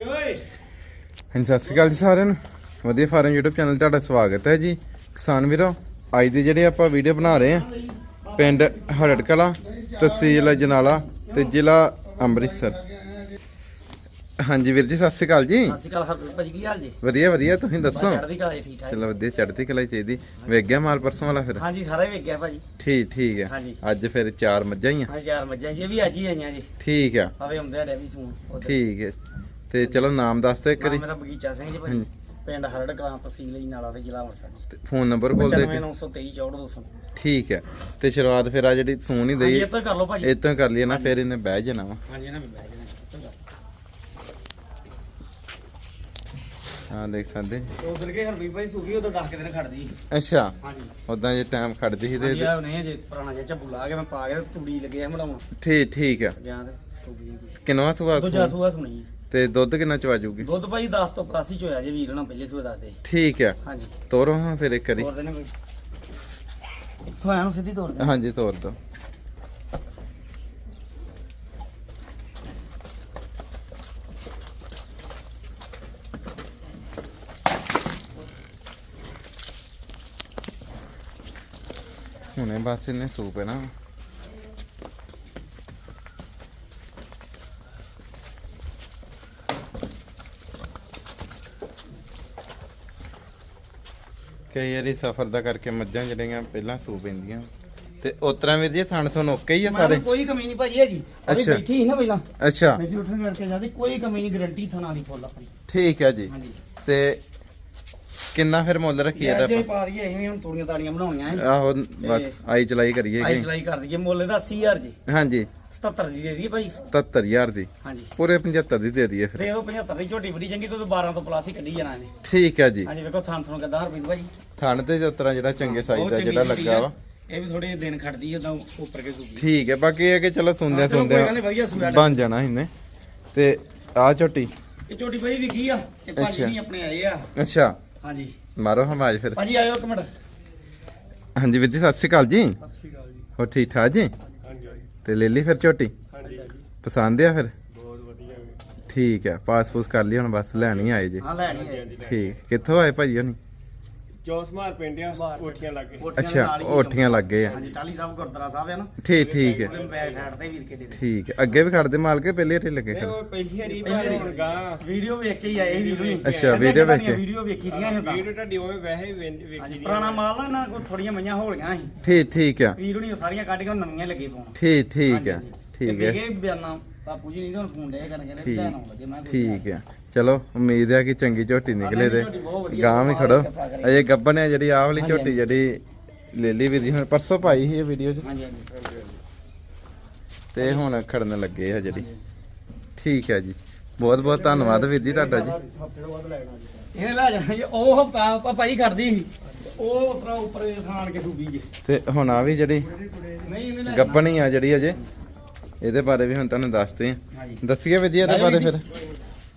ਹਾਂਜੀ ਸਤਿ ਸ਼੍ਰੀ ਅਕਾਲ ਜੀ ਸਾਰਿਆਂ ਨੂੰ। ਵਧੀਆ ਫਾਰਮ YouTube ਚੈਨਲ ਤੁਹਾਡਾ ਸਵਾਗਤ ਹੈ ਜੀ। ਕਿਸਾਨ ਵੀਰੋ ਅੱਜ ਦੀ ਜਿਹੜੀ ਆਪਾਂ ਵੀਡੀਓ ਬਣਾ ਰਹੇ ਹਾਂ ਪਿੰਡ ਕਲਾ ਤਹਿਸੀਲ ਜਨਾਲਾ ਤੇ ਜ਼ਿਲ੍ਹਾ ਅੰਮ੍ਰਿਤਸਰ। ਹਾਂਜੀ ਵੀਰ ਜੀ ਸਤਿ ਸ਼੍ਰੀ ਅਕਾਲ ਜੀ। ਸਤਿ ਸ਼੍ਰੀ ਅਕਾਲ ਹਰਪ੍ਰੀਤ ਭਾਜੀ ਕੀ ਹਾਲ ਜੀ? ਵਧੀਆ ਵਧੀਆ ਤੁਸੀਂ ਦੱਸੋ? ਚੜ੍ਹਦੀ ਕਲਾ ਠੀਕ ਠਾਕ। ਚਲੋ ਵਧੀਆ ਚੜ੍ਹਦੀ ਕਲਾ ਚਾਹੀਦੀ। ਵੇਖ ਗਿਆ ਮਾਲ ਪਰਸੋਂ ਵਾਲਾ ਫਿਰ? ਹਾਂਜੀ ਸਾਰਾ ਹੀ ਵੇਖ ਗਿਆ ਭਾਜੀ। ਠੀਕ ਠੀਕ ਹੈ। ਅੱਜ ਫਿਰ ਚਾਰ ਮੱਝਾਂ ਹੀ ਆ। ਹਾਂ ਯਾਰ ਮੱਝਾਂ ਜੀ ਇਹ ਵੀ ਅੱਜ ਹੀ ਆਈਆਂ ਜੀ। ਠੀਕ ਆ। ਆਵੇ ਹੁੰਦੇ ਆ ਵੀ ਸੂਣ। ਠੀਕ ਹੈ। ਤੇ ਚਲੋ ਨਾਮ ਦੱਸ ਨਾਮ ਵਾਰੀ। ਮੇਰਾ ਬਗੀਚਾ ਸਿੰਘ ਜੀ ਭਾਜੀ। ਪਿੰਡ ਹਰੜ ਕਲਾਂ ਤਹਿਸੀਲ ਜੀ ਨਾਲਾ ਤੇ ਜ਼ਿਲ੍ਹਾ ਅੰਮ੍ਰਿਤਸਰ ਜੀ। ਫੋਨ ਨੰਬਰ ਬੋਲ ਦੇ 92923 64 ਠੀਕ ਹੈ। ਤੇ ਸ਼ੁਰੂਆਤ ਫਿਰ ਆ ਜਿਹੜੀ ਸੂਣ ਹੀ ਦਈ। ਇਹ ਤਾਂ ਕਰ ਲਓ ਭਾਜੀ। ਇਤੋਂ ਕਰ ਲਈਏ ਨਾ ਫਿਰ ਇਹਨੇ ਬਹਿ ਜਾਣਾ ਵਾ। ਹਾਂਜੀ ਇਹਨਾਂ ਬਹਿ ਜਾਣਾ। ਹਾਂ ਦੇਖ ਸਕਦੇ। ਉਧਰ ਕੇ ਹਰਪ੍ਰੀਤ ਭਾਈ ਸੂਗੀ ਉਦੋਂ 10 ਦਿਨ ਖੜਦੀ। ਅੱਛਾ। ਹਾਂਜੀ। ਉਦਾਂ ਜੇ ਟਾਈਮ ਖੜਦੀ ਸੀ ਤੇ ਆ ਨਹੀਂ ਜੇ ਪੁਰਾਣਾ ਜਿਹਾ ਝੱਬੂ ਲਾ ਕੇ ਮੈਂ ਪਾ ਕੇ ਤੂੜੀ ਲੱਗੇ ਆ ਮੜਾਉਣ ਠੀਕ ਠੀਕ ਆ। ਗਿਆ ਤੇ ਸੂਗੀ ਜੀ। ਕਿੰਨਵਾ ਸੁਆ ਦੂਜਾ ਸੂਆ? ਸੁਣੀ ਤੇ ਦੁੱਧ ਕਿੰਨਾ ਚਵਾ ਜੂਗੀ? ਦੁੱਧ ਭਾਈ 10 ਤੋਂ ਪਲੱਸ ਹੀ ਚੋਇਆ ਜੇ ਵੀਰ ਨਾਲ ਪਹਿਲੇ ਸੂਏ ਦੱਸਦੇ ਠੀਕ ਆ। ਹਾਂਜੀ। ਤੋਰੋ ਹਾਂ ਫਿਰ ਇੱਕ ਵਾਰੀ। ਤੋਰ ਦੇਣੇ ਕੋਈ। ਇੱਥੋਂ ਆਇਆ ਨੂੰ ਸਿੱਧੀ ਤੋਰ ਦੇ। ਹਾਂਜੀ ਤੋਰ ਦੋ। ਹੁਣੇ ਬਸ ਇਹਨੇ ਸੂਪ ਹੈ ਨਾ। ਕਈ ਵਾਰੀ ਸਫਰ ਦਾ ਕਰਕੇ ਮੱਝਾਂ ਜਿਹੜੀਆਂ ਪਹਿਲਾਂ ਸੂ ਪੈਂਦੀਆਂ। ਤੇ ਉਤਰਾ ਵੀਰ ਜੀ ਥਣ ਤੁਹਾਨੂੰ ਓਕੇ ਹੀ ਆ ਸਾਰੇ? ਕੋਈ ਕਮੀ ਨਹੀਂ ਭਾਜੀ ਹੈਗੀ। ਅੱਛਾ। ਬੈਠੀ ਸੀ ਨਾ ਪਹਿਲਾਂ। ਅੱਛਾ। ਬੈਠੀ ਉੱਠਣ ਕਰਕੇ ਜਾਂਦੀ ਕੋਈ ਕਮੀ ਨਹੀਂ ਗਰੰਟੀ ਥਣਾ ਦੀ ਫੁੱਲ ਆਪਣੀ। ਠੀਕ ਹੈ ਜੀ। ਹਾਂਜੀ। ਤੇ ਕਿੰਨਾ ਫਿਰ ਮੁੱਲ ਰੱਖੀਏ ਜੇ ਇਹਦਾ ਪਾ ਦਈਏ ਅਸੀਂ ਵੀ ਹੁਣ ਤੂੜੀਆਂ ਤਾੜੀਆਂ ਬਣਾਉਣੀਆਂ ਹੈ ਆਹੋ ਬਸ ਆਈ ਚਲਾਈ ਕਰੀਏ ਆਈ ਕਿ? ਚਲਾਈ ਕਰ ਦਈਏ ਮੁੱਲ ਇਹਦਾ 80000 ਜੀ। ਹਾਂਜੀ। 77 ਦੀ ਦੇ ਦਈਏ ਭਾਈ 77000 ਦੀ। ਹਾਂਜੀ। ਪੂਰੇ 75 ਦੀ ਦੇ ਦਈਏ ਫਿਰ। ਉਹ 75 ਦੀ ਝੋਟੀ ਬੜੀ ਚੰਗੀ ਤੋਂ 12 ਤੋਂ ਪਲੱਸ ਹੀ ਕੱਢੀ ਜਾਣਾ ਇਹਨੇ। ਠੀਕ ਹੈ ਜੀ। ਹਾਂਜੀ ਵੇਖੋ ਥਾਂ ਥਾਂ ਕਿਦਾਂ ਹਰਪ੍ਰੀਤ ਭਾਜੀ ਥਣ ਤੇ ਉਤਰਾ ਜਿਹੜਾ ਚੰਗੇ ਸਾਈਜ਼ ਦਾ ਜਿਹੜਾ ਲੱਗਾ। ਵਾ। ਇਹ ਵੀ ਥੋੜੇ ਦਿਨ ਖੜਦੀ ਹੈ ਤਾਂ ਉੱਪਰ ਕੇ ਸੂਗੀ ਠੀਕ ਹੈ ਬਾਕੀ ਇਹ ਕਿ ਚਲੋ ਸੁਣਦੇ ਸੁਣਦੇ ਬਣ ਜਾਣਾ ਇਹਨੇ। ਤੇ ਆ ਝੋਟੀ। ਇਹ ਝੋਟੀ ਭਾਈ ਵਿਕੀ ਆ ਤੇ ਭਾਜੀ। ਨਹੀਂ ਆਪਣੇ ਆਏ ਆ। ਅੱਛਾ। ਹਾਂਜੀ। ਮਾਰੋ ਹਮਾਜ ਫਿਰ। ਭਾਜੀ ਆਇਓ ਇੱਕ ਮਿੰਟ। ਹਾਂਜੀ ਵੀਰ ਜੀ ਸਤਿ ਸ਼੍ਰੀ ਅਕਾਲ ਜੀ। ਸਤਿ ਸ਼੍ਰੀ ਅਕਾਲ ਜੀ। ਹੋ ਠੀਕ ਠਾਕ ਜੀ? ਹਾਂਜੀ ਤੇ ਲੈ ਲਈ ਫਿਰ ਝੋਟੀ? ਹਾਂਜੀ ਪਸੰਦ ਆ ਫਿਰ? ਬਹੁਤ ਵਧੀਆ। ਠੀਕ ਹੈ ਪਾਸਪੋਰਟ ਕਰ ਲਈ ਹੁਣ ਬਸ ਲੈਣੀ ਆਏ ਜੀ। ਹਾਂ ਲੈਣੀ ਹੈ ਠੀਕ ਕਿੱਥੋਂ ਆਏ ਭਾਜੀ ਹਣੀ? ਚੌਸਮਾਰ ਪਿੰਡ ਆ ਕੋਠੀਆਂ ਲੱਗੇ ਅੱਛਾ ਓਠੀਆਂ ਲੱਗ ਗਏ ਆ। ਹਾਂਜੀ ਟਾਲੀ ਸਾਹਿਬ ਗੁਰਦੁਆਰਾ ਸਾਹਿਬ ਹੈ ਨਾ? ਠੀਕ ਠੀਕ ਹੈ। ਉਹਦੇ ਬੈਕ ਸਾਈਡ ਤੇ ਵੀਰ ਕੇ ਦੇ ਦੇ। ਠੀਕ ਹੈ। ਅੱਗੇ ਵੀ ਖੜਦੇ ਮਾਲ ਕੇ ਪਹਿਲੇ ਰੇ ਲੱਗੇ ਇਹ ਖੜ ਉਹ ਪਹਿਲੀ ਹਰੀ ਪਹਿਲੀ ਹੁਣ ਗਾ। ਵੀਡੀਓ ਵੇਖ ਕੇ ਹੀ ਆਏ ਵੀਰ ਨੂੰ ਅੱਛਾ, video ਵੇਖ ਕੇ। ਵੀਡੀਓ ਵੇਖੀ ਦੀਆਂ ਹੁੰਦਾ ਵੀਡੀਓ ਤੁਹਾਡੀ ਉਵੇਂ ਵੈਸੇ ਹੀ ਵੇਖ- ਵੇਖੀ ਹਾਂਜੀ ਦੀ ਪੁਰਾਣਾ ਮਾਲ ਨਾ ਨਾ ਕੋਈ ਥੋੜੀਆਂ ਮਈਆਂ ਹੋਲੀਆਂ ਸੀ। ਠੀਕ ਠੀਕ ਆ ਵੀਰ ਨੂੰ ਸਾਰੀਆਂ ਕੱਢ ਕੇ ਨਵੀਆਂ ਲੱਗੇ ਪਾਉਣ। ਠੀਕ ਠੀਕ ਹੈ। ਠੀਕ ਹੈ। ਇਹ ਬਿਆਨਾ। ਬਾਪੂ ਜੀ ਨਹੀਂ ਤਾਂ ਫੋਨ ਡੇ ਕਰਨ ਕਹਿੰਦੇ ਠੀਕ। ਲੈਣ ਆਉਣ ਲੱਗੇ ਮੈਂ ਕਿਹਾ ਠੀਕ ਹੈ ਚਲੋ ਉਮੀਦ ਹੈ ਕਿ ਚੰਗੀ ਝੋਟੀ ਨਿਕਲੇ ਤੇ ਝੋਟੀ ਬਹੁਤ ਵਧੀਆ, ਗਾਂ ਵੀ ਖੜੋ। ਅਜੇ ਗੱਬਨ ਹੈ ਜਿਹੜੀ ਆਹ ਵਾਲੀ ਝੋਟੀ ਜਿਹੜੀ ਲੈ ਲਈ ਵੀ ਦੀ ਹੁਣ ਪਰਸੋਂ ਪਾਈ ਸੀ ਇਹ ਵੀਡੀਓ 'ਚ। ਹਾਂਜੀ ਹਾਂਜੀ ਤੇ ਹੁਣ ਖੜਨ ਲੱਗੇ ਆ ਜਿਹੜੀ। ਠੀਕ ਹੈ ਜੀ। ਬਹੁਤ ਬਹੁਤ ਧੰਨਵਾਦ ਵੀਰ ਜੀ ਤੁਹਾਡਾ ਜੀ। ਇਹਨੇ ਲੈ ਜਾਣਾ ਜੀ ਉਹ ਹਫਤਾ ਭਾਈ ਕਰਦੀ ਸੀ। ਉਹ ਉਤਰਾ ਉੱਪਰ ਖਾਣ ਕੇ ਡੂਬੀ ਜੇ। ਤੇ ਹੁਣ ਆ ਵੀ ਜਿਹੜੀ ਨਹੀਂ ਇਹਨੇ ਲੈ ਗੱਬਨ ਹੀ ਆ ਜਿਹੜੀ ਅਜੇ। ਇਹਦੇ ਬਾਰੇ ਵੀ ਹੁਣ ਤੁਹਾਨੂੰ ਦੱਸਦੇ ਆ ਦੱਸੀਏ ਵਧੀਆ ਇਹਦੇ ਬਾਰੇ ਫਿਰ।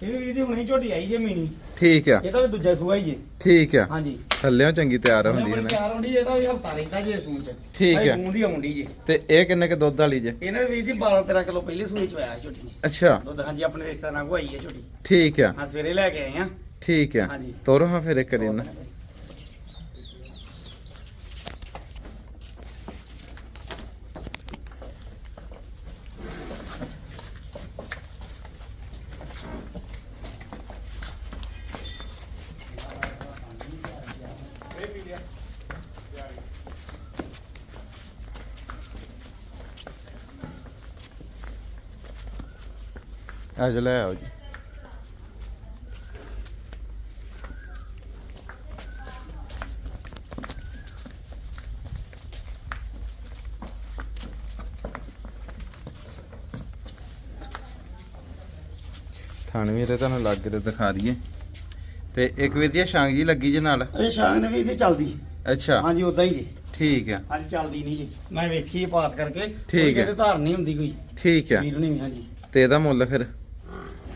ਇਹ ਵੀ ਇਹਦੀ ਹੁਣੇ ਝੋਟੀ ਆਈ ਜੇ ਮੀਨੀ ਠੀਕ ਆ। ਇਹ ਤਾਂ ਵੀ ਦੂਜਾ ਸੂਆ ਹੀ ਜੇ। ਠੀਕ ਆ। ਹਾਂਜੀ। ਥੱਲਿਓਂ ਚੰਗੀ ਤਿਆਰ ਹੁੰਦੀ ਹੈ ਬੜੀ ਨਾ। ਤਿਆਰ ਹੁੰਦੀ ਇਹਦਾ ਵੀ ਹਫਤਾ ਰਹਿੰਦਾ ਜੇ ਸੂਣ ਚ। ਠੀਕ ਜੇ। ਤੇ ਇਹ ਕਿੰਨੇ ਕ ਦੁੱਧ ਵਾਲੀ ਜੇ? ਇਹਨਾਂ ਦੇ ਵੀਰ ਜੀ 12 13 ਕਿਲੋ ਪਹਿਲੇ ਸੂਏ ਚ ਆਇਆ ਝੋਟੀ ਅੱਛਾ। ਦੁੱਧ ਹਾਂਜੀ ਆਪਣੇ ਰਿਸ਼ਤੇਦਾਰਾਂ ਨਾਲ ਆਈ ਹੈ ਝੋਟੀ। ਠੀਕ ਆ। ਹਾਂ ਸਵੇਰੇ ਲੈ ਕੇ ਆਏ ਆ ਠੀਕ ਆ। ਹਾਂਜੀ। ਤੋਰੋ ਹਾਂ ਫਿਰ ਇੱਕ ਵਾਰੀ ਨਾ ਆ ਜੋ ਲੈ ਆਓ ਜੀ। ਥਾਣ ਵੀ ਇਹਦੇ ਤੁਹਾਨੂੰ ਲੱਗ ਕੇ ਤੇ ਦਿਖਾ ਦਈਏ। ਤੇ ਇੱਕ ਵਧੀਆ ਸ਼ਾਂਗ ਜੀ ਲੱਗੀ ਜੇ ਨਾਲ? ਇਹ ਸ਼ਾਂਗ ਨੇ ਵੀ ਇੱਥੇ ਚੱਲਦੀ। ਅੱਛਾ। ਹਾਂਜੀ ਉਦਾਂ ਹੀ ਜੀ। ਠੀਕ ਆ। ਹਾਂਜੀ ਚੱਲਦੀ ਨਹੀਂ ਜੀ। ਮੈਂ ਵੇਖੀ ਪਾਸ ਕਰਕੇ। ਠੀਕ ਹੈ। ਹੈ ਧਾਰ ਨਹੀਂ ਹੁੰਦੀ ਕੋਈ। ਠੀਕ ਆ। ਵੀਰ ਨਹੀਂ ਹਾਂਜੀ। ਤੇ ਇਹਦਾ ਮੁੱਲ ਫਿਰ?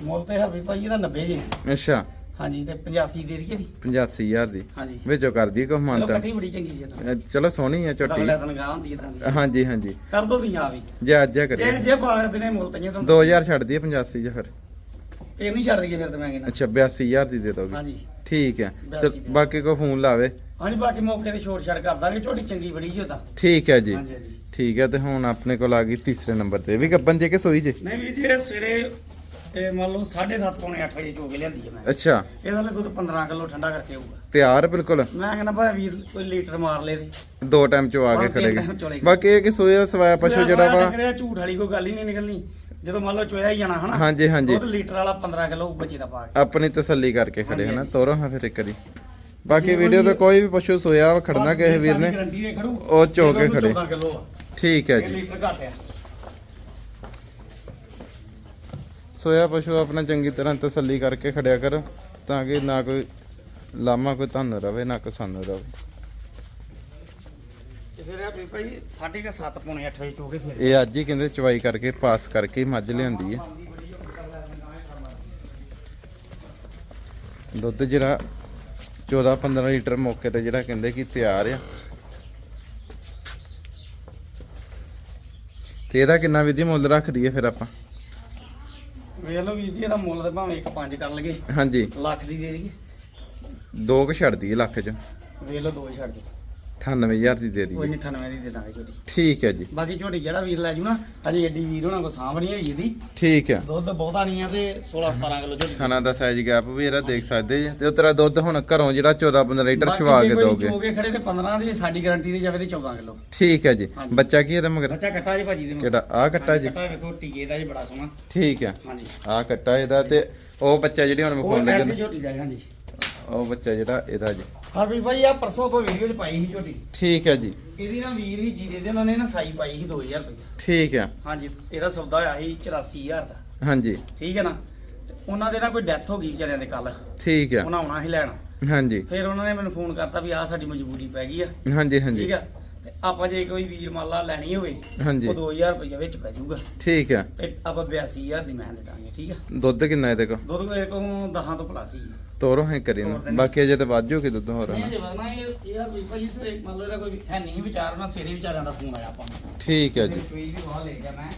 ਮੁੱਲ ਤੇ ਹਰਵੀ ਭਾਈ ਇਹਦਾ 90 ਜੀ। ਅੱਛਾ। ਹਾਂਜੀ ਤੇ 85 ਦੇ ਦਈਏ ਦੀ। 85000 ਦੀ। ਹਾਂਜੀ। ਵਿੱਚੋਂ ਕਰਦੀ ਕੋ ਚਲੋ ਮੰਨਤਾ? ਕੱਟੀ ਬੜੀ ਚੰਗੀ ਜੀ ਤਾਂ। ਚਲੋ ਸੋਹਣੀ ਆ ਝੋਟੀ। ਰਗਲੇ ਤਨਗਾਹ ਹੁੰਦੀ ਇਦਾਂ ਦੀ ਹਾਂਜੀ ਹਾਂਜੀ। ਕਰ ਦੋ ਤੁਸੀਂ ਆ ਵੀ ਜੇ ਅੱਜ ਆ ਜੇ ਕਰੀਏ ਜੇ ਪਾ ਦੇਣੇ ਮੁੱਲ ਤਈਆਂ ਤੁਹਾਨੂੰ 2000 ਛੱਡ ਦਈਏ 85 ਚ ਫਿਰ। ਇਹ ਨਹੀਂ ਛੱਡ ਦਈਏ ਫਿਰ ਤੇ ਮੈਂ ਕਹਿੰਦਾ। ਅੱਛਾ 82000 ਦੀ ਦੇ ਦੋਗੇ। ਹਾਂਜੀ। ਠੀਕ ਹੈ 82 ਚਲ ਦੀ। ਬਾਕੀ ਕੋ ਫੋਨ ਲਾਵੇ। ਹਾਂਜੀ ਬਾਕੀ ਮੌਕੇ ਤੇ ਛੋਟ ਛੜ ਕਰ ਦਾਂਗੇ। ਝੋਟੀ ਚੰਗੀ ਬੜੀ ਜੀ ਉਹਦਾ ਠੀਕ ਹੈ ਜੀ। ਹਾਂਜੀ ਹਾਂਜੀ। ਠੀਕ ਹੈ ਤੇ ਹੁਣ ਆਪਣੇ ਕੋਲ ਆ ਗਈ ਤੀਸਰੇ ਨੰਬਰ ਤੇ। ਇਹ ਵੀ ਗੱਬਨ ਜੇ ਕਿ ਸੋਈ ਜੇ? ਨਹੀਂ ਵੀਰ ਜੀ ਇਹ ਸਵੇਰੇ ਇਹ ਮੰਨ ਲਓ 7:30 ਪੌਣੇ 8 ਵਜੇ ਚੋ ਕੇ ਲਿਆਂਦੀ ਹੈ ਮੈਂ। ਅੱਛਾ। ਇਹਦਾ ਲਈ ਦੁੱਧ 15 ਕਿਲੋ ਠੰਡਾ ਕਰਕੇ ਆਊਗਾ। ਤਿਆਰ ਬਿਲਕੁਲ? ਮੈਂ ਕਹਿੰਦਾ ਭਾਈ ਵੀਰ ਕੋਈ ਲੀਟਰ ਮਾਰ ਲੇ ਤੇ ਦੋ ਟਾਈਮ ਚ ਆ ਕੇ ਖੜੇਗਾ। ਬਾਕੀ ਇਹ ਕਿ ਸੋਇਆ ਸਵਾਇਆ ਪਸ਼ੂ ਜਿਹੜਾ ਵਾ? ਝੂਠ ਵਾਲੀ ਕੋਈ ਗੱਲ ਹੀ ਨਹੀਂ ਨਿਕਲਣੀ। ਜਦੋਂ ਮੰਨ ਲਓ ਚੋਇਆ ਹੀ ਜਾਣਾ ਹਨਾ ਹਾਂਜੀ, ਹਾਂਜੀ। ਦੁੱਧ ਲੀਟਰ ਵਾਲਾ 15 ਕਿਲੋ ਬੱਚੇ ਦਾ ਪਾ ਕੇ। ਆਪਣੀ ਤਸੱਲੀ ਕਰਕੇ ਖੜੇ ਹਨਾ। ਤੋਰੋ ਹਾਂ ਫਿਰ ਇੱਕ ਵਾਰੀ। ਬਾਕੀ ਵੀਡੀਓ ਤੇ ਕੋਈ ਵੀ ਪਸ਼ੂ ਸੋਇਆ ਖੜਨਾ ਕਿਸੇ ਵੀਰ ਨੇ ਦੇ ਉਹ ਚੋ ਕੇ ਖੜੇ। 14 ਕਿਲੋ ਆ। ਠੀਕ ਹੈ ਜੀ। ਲੀਟਰ ਘੱਟ ਆ। ਸੋਇਆ ਪਸ਼ੂ ਆਪਣਾ ਚੰਗੀ ਤਰ੍ਹਾਂ ਤਸੱਲੀ ਕਰਕੇ ਖੜਿਆ ਕਰੋ ਤਾਂ ਕਿ ਨਾ ਕੋਈ ਲਾਮਾ ਕੋਈ ਤੁਹਾਨੂੰ ਰਵੇ ਨਾ ਕੋਈ ਸਾਨੂੰ ਰਵੇ। ਕਿਸੇ ਨੇ ਵੀ ਭਾਈ ਸਾਢੇ ਕੁ ਸੱਤ ਪੌਣੇ 8 ਵਜੇ ਚੋ ਕੇ ਫਿਰ। ਇਹ ਅੱਜ ਹੀ ਕਹਿੰਦੇ ਚਵਾਈ ਕਰਕੇ ਪਾਸ ਕਰਕੇ ਹੀ ਮੱਝ ਲਿਆਂਦੀ ਹੈ। ਦੁੱਧ ਜਿਹੜਾ 14 15 ਲੀਟਰ ਮੌਕੇ ਤੇ ਜਿਹੜਾ ਕਹਿੰਦੇ ਕਿ ਤਿਆਰ ਆ। ਤੇ ਇਹਦਾ ਕਿੰਨਾ ਵਿਧੀ ਮੁੱਲ ਰੱਖ ਦਈਏ ਫਿਰ ਆਪਾਂ? ਵੇਖ ਲਓ ਵੀਰ ਜੀ ਇਹਦਾ ਮੁੱਲ ਤੇ ਭਾਵੇਂ ਇੱਕ ਪੰਜ ਕਰ ਲਗੇ ਹਾਂਜੀ। ਲੱਖ ਦੀ ਦੇ ਦਈਏ। ਦੋ ਕੁ ਛੱਡ ਦਈਏ ਲੱਖ ਚ। ਵੇਖ ਲਓ ਦੋ ਹੀ ਛੱਡ ਦਿਓ 98000 ਦੀ ਦੇ ਕੋਈ ਦਈਏ। ਨਹੀਂ 98 ਦੀ ਦੇ ਦਾਂਗੇ ਝੋਟੀ ਠੀਕ ਹੈ ਜੀ। ਬਾਕੀ ਝੋਟੀ ਜਿਹੜਾ ਵੀਰ ਲੈ ਜੂ ਨਾ ਅਜੇ ਏਡੀ ਵੀਰ ਹੋਣਾ ਕੋ ਸਾਂਭ ਨਹੀਂ ਹੋਈ ਇਹਦੀ। ਠੀਕ ਹੈ। ਦੁੱਧ ਬਹੁਤਾ ਨਹੀਂ ਆ ਤੇ 16 17 ਕਿਲੋ ਝੋਟੀ ਖਾਣਾ ਦਾ ਸਾਈਜ਼ ਗੈਪ ਵੀ ਇਹਦਾ ਦੇਖ ਸਕਦੇ ਜੀ। ਤੇ ਉਤਰਾ ਦੁੱਧ ਹੁਣ ਘਰੋਂ ਜਿਹੜਾ 14 15 ਲੀਟਰ ਬਾਕੀ ਚਵਾ ਜੇ ਕੇ ਕੋਈ ਦੋਗੇ ਚੋ ਕੇ ਖੜੇ ਤੇ 15 ਦੀ ਸਾਡੀ ਗਾਰੰਟੀ ਦੇ ਜਾਵੇ ਤੇ 14 ਕਿਲੋ। ਠੀਕ ਹੈ ਜੀ। ਹਾਂਜੀ। ਬੱਚਾ ਕੀ ਇਹਦਾ ਮਗਰ? ਬੱਚਾ ਕੱਟਾ ਜੀ ਭਾਜੀ ਦੇ ਮਗਰ। ਕਿਹੜਾ? ਆ ਕੱਟਾ ਜੀ। ਕੱਟਾ ਵੇਖੋ ਟੀਕੇ ਦਾ ਜੀ ਬੜਾ ਸੋਹਣਾ। ਠੀਕ ਹੈ। ਹਾਂਜੀ। ਆ ਕੱਟਾ ਇਹਦਾ ਤੇ ਉਹ ਬੱਚਾ ਜਿਹੜੀ ਹੁਣ ਉਹ ਵਿਖਾਉਣ ਲੱਗੇ ਝੋਟੀ ਦਾ ਹਾਂਜੀ। ਉਹ ਬੱਚਾ ਜਿਹੜਾ ਇਹਦਾ ਜੀ। ਹਾਂ ਵੀ ਭਾਈ ਆ ਪਰਸੋਂ ਤੋਂ ਵੀਡੀਓ ਚ ਪਾਈ ਸੀ ਝੋਟੀ ਠੀਕ ਹੈ ਜੀ। ਇਹਦੀ ਨਾ ਵੀਰ ਹੀ ਜੀਰੇ ਦੇ ਉਹਨਾਂ ਨੇ ਨਾ ਸਾਈ ਪਾਈ ਸੀ 2000 ਰੁਪਏ। ਠੀਕ ਹੈ। ਹਾਂਜੀ ਇਹਦਾ ਸੌਦਾ ਹੋਇਆ ਸੀ 84000 ਦਾ। ਹਾਂਜੀ। ਠੀਕ ਹੈ ਨਾ? ਤੇ ਉਹਨਾਂ ਦੇ ਨਾਲ ਕੋਈ ਡੈਥ ਹੋ ਗਈ ਵਿਚਾਰਿਆਂ ਦੇ ਕੱਲ ਠੀਕ ਹੈ। ਉਹਨਾਂ ਆਉਣਾ ਸੀ ਲੈਣ। ਹਾਂਜੀ। ਫਿਰ ਉਹਨਾਂ ਨੇ ਮੈਨੂੰ ਫੋਨ ਕਰਤਾ ਵੀ ਆਹ ਸਾਡੀ ਮਜਬੂਰੀ ਪੈ ਗਈ ਆ। ਹਾਂਜੀ ਹਾਂਜੀ। ਠੀਕ ਆ? ਤੇ ਆਪਾਂ ਜੇ ਕੋਈ ਵੀਰ ਮਾਲਾ ਲੈਣੀ ਹੋਵੇ ਹਾਂਜੀ। ਉਹ 2000 ਰੁਪਏ ਵਿੱਚ ਪੈ ਜਾਊਗਾ। ਠੀਕ ਹੈ। ਤੇ ਆਪਾਂ 82000 ਦੀ ਮੈਂ ਦੇ ਦਾਂਗੇ ਠੀਕ ਆ ਦੁੱਧ ਕਿੰਨਾ ਇਹਦੇ ਕੋ ਦੁੱਧ ਕੋਈ ਕੋਲ 10 ਤੋਂ ਪਲੱਸ ਹੀ ਆ। ਤੋਰੋ ਹੈ ਕਰੀ ਨਾ। ਬਾਕੀ ਅਜੇ ਤੇ ਵੱਧ ਜੂਗੀ ਦੁੱਧ ਹੋਰ। ਨਹੀਂ ਜੇ ਵਧਣਾ ਇਹ ਇਹ ਆ ਵੀ ਭਾਈ ਸਵੇਰੇ ਲਓ ਇਹਦਾ ਕੋਈ ਹੈ ਨਹੀਂ ਵਿਚਾਰ ਉਹਨਾਂ ਸਵੇਰੇ ਵਿਚਾਰਿਆਂ ਦਾ ਫੋਨ ਆਇਆ ਆਪਾਂ ਨੂੰ। ਠੀਕ ਹੈ ਜੀ। ਕੋਈ ਵੀ ਵਾਹ ਲੈ ਗਿਆ ਮੈਂ।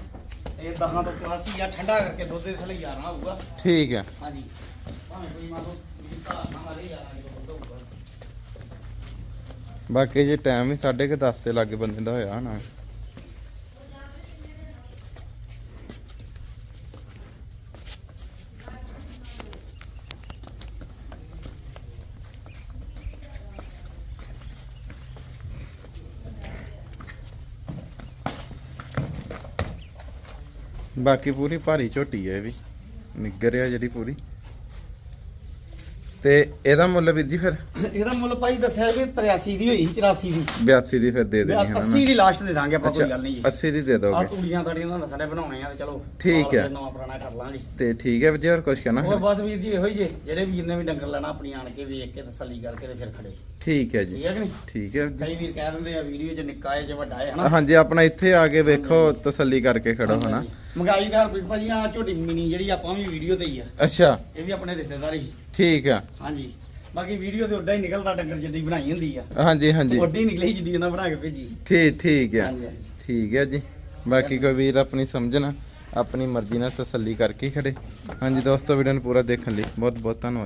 ਇਹ 10 ਤੋਂ ਪਲੱਸ ਹੀ ਆ। ਠੰਡਾ ਕਰਕੇ ਦੁੱਧ ਦੇ ਥੱਲੇ 11 ਹੋਊਗਾ ਠੀਕ ਹੈ। ਹਾਂਜੀ। ਭਾਵੇਂ ਕੋਈ ਮੰਨ ਲਓ ਵੀ ਘਰ ਨਾ ਮਾਰੇ 11 ਕਿਲੋ ਦੁੱਧ ਹੋਊਗਾ ਬਾਕੀ ਜੇ ਟਾਈਮ ਵੀ 10:30 ਦੇ ਲੱਗੇ ਬੰਦੇ ਦਾ ਹੋਇਆ ਨਾ। ਬਾਕੀ ਪੂਰੀ ਭਾਰੀ ਝੋਟੀ ਹੈ ਇਹ ਵੀ। ਨਿੱਗਰ ਆ ਜਿਹੜੀ ਪੂਰੀ। ਤੇ ਇਹਦਾ ਮੁੱਲ ਵੀਰ ਜੀ ਫਿਰ? ਇਹਦਾ ਮੁੱਲ ਭਾਈ ਦੱਸਿਆ ਵੀ 83 ਦੀ ਹੋਈ ਸੀ 84 ਦੀ। 82 ਦੀ ਫਿਰ ਦੇ ਦੇਣੀ ਹੈ 80 ਦੀ ਲਾਸਟ ਦੇ ਦਾਂਗੇ ਆਪਾਂ ਕੋਈ ਗੱਲ ਨਹੀਂ ਜੀ। 80 ਦੀ ਦੇ ਆ ਦੋਗੇ ਤੂੜੀਆਂ ਤਾੜੀਆਂ ਦਾ ਸਾਡੇ ਬਣਾਉਣੇ ਆ ਤੇ ਚਲੋ ਠੀਕ ਹੈ। ਨਵਾਂ ਪੁਰਾਣਾ ਕਰ ਲਾਂਗੇ। ਤੇ ਠੀਕ ਹੈ ਵੀਰ ਜੀ ਹੋਰ ਕੁਝ ਕਹਿਣਾ ਹੋਰ? ਬਸ ਵੀਰ ਜੀ ਇਹੋ ਹੀ ਜੇ ਜਿਹੜੇ ਵੀਰ ਨੇ ਵੀ ਡੰਗਰ ਲੈਣਾ ਆਪਣੀ ਆਣ ਕੇ ਵੇਖ ਕੇ ਤਸੱਲੀ ਕਰਕੇ ਤੇ ਫਿਰ ਖੜੇ। ਠੀਕ ਹੈ ਜੀ। ਠੀਕ ਹੈ ਕਿ ਨਹੀਂ? ਠੀਕ ਹੈ। ਕਈ ਵੀਰ ਕਹਿ ਦਿੰਦੇ ਆ ਵੀਡੀਓ 'ਚ ਨਿੱਕਾ ਹੈ ਜਾਂ ਵੱਡਾ ਹੈ ਹਨਾ? ਹਾਂਜੀ ਆਪਣਾ ਇੱਥੇ ਆ ਕੇ ਵੇਖੋ ਤਸੱਲੀ ਕਰਕੇ ਖੜੋ ਹਨਾ? ਮੰਗਾਈ ਦਾ ਹਰਪ੍ਰੀਤ ਭਾਜੀ ਆ ਝੋਟੀ ਮਿਨੀ ਜਿਹੜੀ ਆਪਾਂ ਵੀ ਵੀਡੀਓ ਤੇ ਹੀ ਆ। ਅੱਛਾ। ਇਹ ਵੀ ਆਪਣੇ ਰਿਸ਼ਤੇਦਾਰ ਹੀ। ਠੀਕ ਆ। ਹਾਂਜੀ। ਬਾਕੀ ਵੀਡੀਓ ਤੇ ਉੱਡਾ ਹੀ ਨਿਕਲਦਾ ਡੰਗਰ ਜਿੱਡੀ ਬਣਾਈ ਹੁੰਦੀ ਆ। ਹਾਂਜੀ ਹਾਂਜੀ। ਵੱਡੀ ਨਿਕਲੀ ਜਿੱਡੀ ਉਹਨਾਂ ਬਣਾ ਕੇ ਭੇਜੀ। ਠੀਕ ਠੀਕ ਹੈ ਹਾਂਜੀ, ਹਾਂਜੀ। ਠੀਕ ਹੈ ਜੀ। ਬਾਕੀ ਕੋਈ ਵੀਰ ਆਪਣੀ ਸਮਝਣਾ ਆਪਣੀ ਮਰਜ਼ੀ ਨਾਲ ਤਸੱਲੀ ਕਰਕੇ ਖੜੇ। ਹਾਂਜੀ ਦੋਸਤੋ ਵੀਡੀਓ ਨੂੰ ਪੂਰਾ ਦੇਖਣ ਲਈ ਬਹੁਤ ਬਹੁਤ ਧੰਨਵਾਦ।